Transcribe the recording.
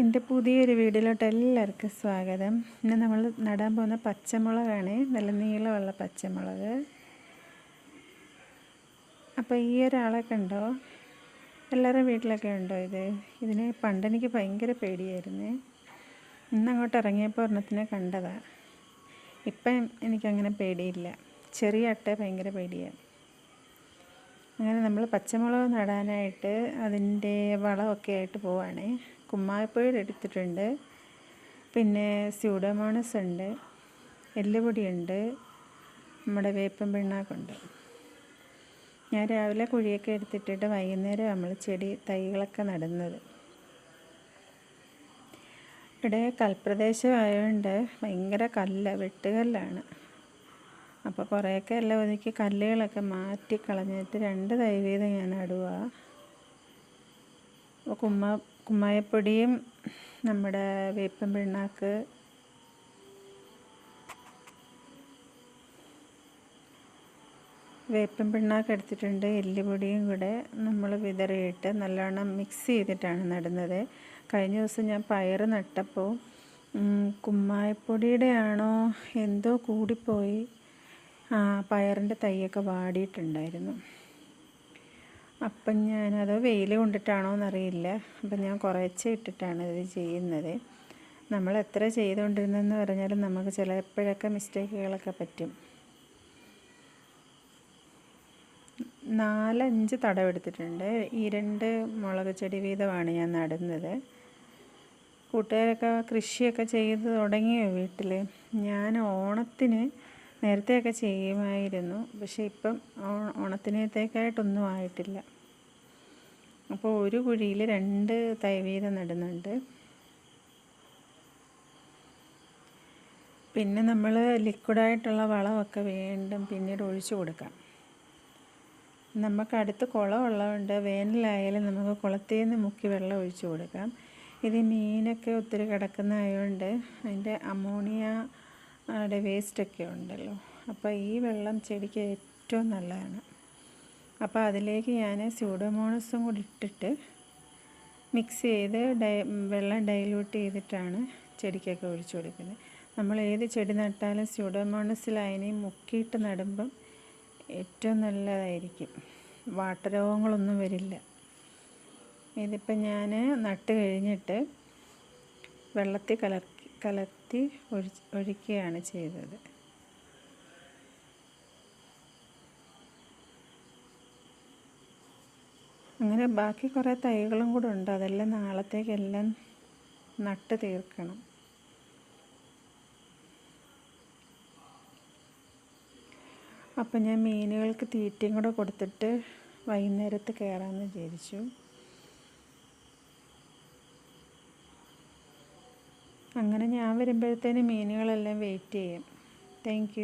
എന്റെ പുതിയൊരു വീഡിയോയിലോട്ട് എല്ലാവർക്കും സ്വാഗതം. ഇന്ന് നമ്മൾ നടാൻ പോകുന്ന പച്ചമുളകാണ്. നല്ല നീളമുള്ള പച്ചമുളക്. അപ്പോൾ ഈ ഒരാളെ കണ്ടോ? എല്ലാവരുടെ വീട്ടിലൊക്കെ ഉണ്ടോ ഇത്? ഇതിനെ പണ്ടെനിക്ക് ഭയങ്കര പേടിയായിരുന്നു. ഇന്നങ്ങോട്ട് ഇറങ്ങിയപ്പോൾ ഒരെണ്ണത്തിനെ കണ്ടതാണ് ഇപ്പം എനിക്കങ്ങനെ പേടിയില്ല. ചെറിയ അട്ട ഭയങ്കര പേടിയാണ്. അങ്ങനെ നമ്മൾ പച്ചമുളക് നടാനായിട്ട് അതിന്റെ വളമൊക്കെ ആയിട്ട് പോവാണേ. കുമ്മായപ്പൊടി എടുത്തിട്ടുണ്ട്. പിന്നെ സ്യൂഡോമോണസ് ഉണ്ട്. എല്ലുപൊടിയുണ്ട്. നമ്മുടെ വേപ്പൻ പിണ്ണാക്കുണ്ട്. ഞാൻ രാവിലെ കുഴിയൊക്കെ എടുത്തിട്ടിട്ട് വൈകുന്നേരം നമ്മൾ ചെടി തൈകളൊക്കെ നടുന്നത്. ഇവിടെ കൽപ്രദേശമായതുകൊണ്ട് ഭയങ്കര കല്ല് വെട്ടുകല്ലാണ്. അപ്പോൾ കുറേയൊക്കെ എല്ലാം ഒതുക്കി കല്ലുകളൊക്കെ മാറ്റി കളഞ്ഞിട്ട് രണ്ട് തൈ വീതം ഞാൻ അടുക അപ്പോൾ കുമ്മ കുമ്മായപ്പൊടിയും നമ്മുടെ വേപ്പൻ പിണ്ണാക്ക്. വേപ്പൻ പിണ്ണാക്ക് എടുത്തിട്ടുണ്ട് എല്ലുപൊടിയും കൂടെ നമ്മൾ വിതറിയിട്ട് നല്ലോണം മിക്സ് ചെയ്തിട്ടാണ് നടുന്നത്. കഴിഞ്ഞ ദിവസം ഞാൻ പയർ നട്ടപ്പോൾ കുമ്മായപ്പൊടിയുടെ ആണോ എന്തോ കൂടിപ്പോയി. പയറിന്റെ തൈയൊക്കെ വാടിയിട്ടുണ്ടായിരുന്നു. അപ്പം ഞാനത് വെയിൽ കൊണ്ടിട്ടാണോ എന്നറിയില്ല. അപ്പം ഞാൻ കുറച്ച് ഇട്ടിട്ടാണ് ഇത് ചെയ്യുന്നത്. നമ്മൾ എത്ര ചെയ്തുകൊണ്ടിരുന്നെന്ന് പറഞ്ഞാലും നമുക്ക് ചിലപ്പോഴൊക്കെ മിസ്റ്റേക്കുകളൊക്കെ പറ്റും. നാലഞ്ച് തടവെടുത്തിട്ടുണ്ട് ഈ രണ്ട് മുളക് ചെടി വീതമാണ് ഞാൻ നടുന്നത്. കൂട്ടുകാരൊക്കെ കൃഷിയൊക്കെ ചെയ്ത് തുടങ്ങിയോ വീട്ടിൽ? ഞാൻ ഓണത്തിന് നേരത്തെയൊക്കെ ചെയ്യുമായിരുന്നു. പക്ഷേ ഇപ്പം ഓണത്തിനത്തേക്കായിട്ടൊന്നും ആയിട്ടില്ല. അപ്പോൾ ഒരു കുഴിയിൽ രണ്ട് തൈ നടുന്നുണ്ട്. പിന്നെ നമ്മൾ ലിക്വിഡായിട്ടുള്ള വളമൊക്കെ വീണ്ടും പിന്നീട് ഒഴിച്ചു കൊടുക്കാം. നമുക്ക് അടുത്ത് കുളമുള്ളതുകൊണ്ട് വേനലായാലും നമുക്ക് കുളത്തിൽ നിന്ന് മുക്കി വെള്ളം ഒഴിച്ചു കൊടുക്കാം. ഇത് മീനൊക്കെ ഒത്തിരി കിടക്കുന്നതായതുകൊണ്ട് അതിന്റെ അമോണിയ യുടെ വേസ്റ്റൊക്കെ ഉണ്ടല്ലോ. അപ്പോൾ ഈ വെള്ളം ചെടിക്ക് ഏറ്റവും നല്ലതാണ്. അപ്പോൾ അതിലേക്ക് ഞാൻ സ്യൂഡോമോണസും കൂടി ഇട്ടിട്ട് മിക്സ് ചെയ്ത് ഡൈ വെള്ളം ഡൈല്യൂട്ട് ചെയ്തിട്ടാണ് ചെടിക്കൊക്കെ ഒഴിച്ചു കൊടുക്കുന്നത്. നമ്മൾ ഏത് ചെടി നട്ടാലും സ്യൂഡോമോണസിൽ അതിനെ മുക്കിയിട്ട് നടുമ്പം ഏറ്റവും നല്ലതായിരിക്കും. വാട്ടർ രോഗങ്ങളൊന്നും വരില്ല. ഇതിപ്പോൾ ഞാൻ നട്ട് കഴിഞ്ഞിട്ട് വെള്ളത്തിൽ കലർത്തി കലർത്തി ഒഴി ഒഴിക്കുകയാണ് ചെയ്തത്. അങ്ങനെ ബാക്കി കുറേ തൈകളും കൂടെ ഉണ്ട്. അതെല്ലാം നാളത്തേക്കെല്ലാം നട്ട് തീർക്കണം. അപ്പം ഞാൻ മീനുകൾക്ക് തീറ്റയും കൂടെ കൊടുത്തിട്ട് വൈകുന്നേരത്ത് കയറാമെന്ന് വിചാരിച്ചു. അങ്ങനെ ഞാൻ വരുമ്പോഴത്തേന് മീനുകളെല്ലാം വെയിറ്റ് ചെയ്യും. താങ്ക്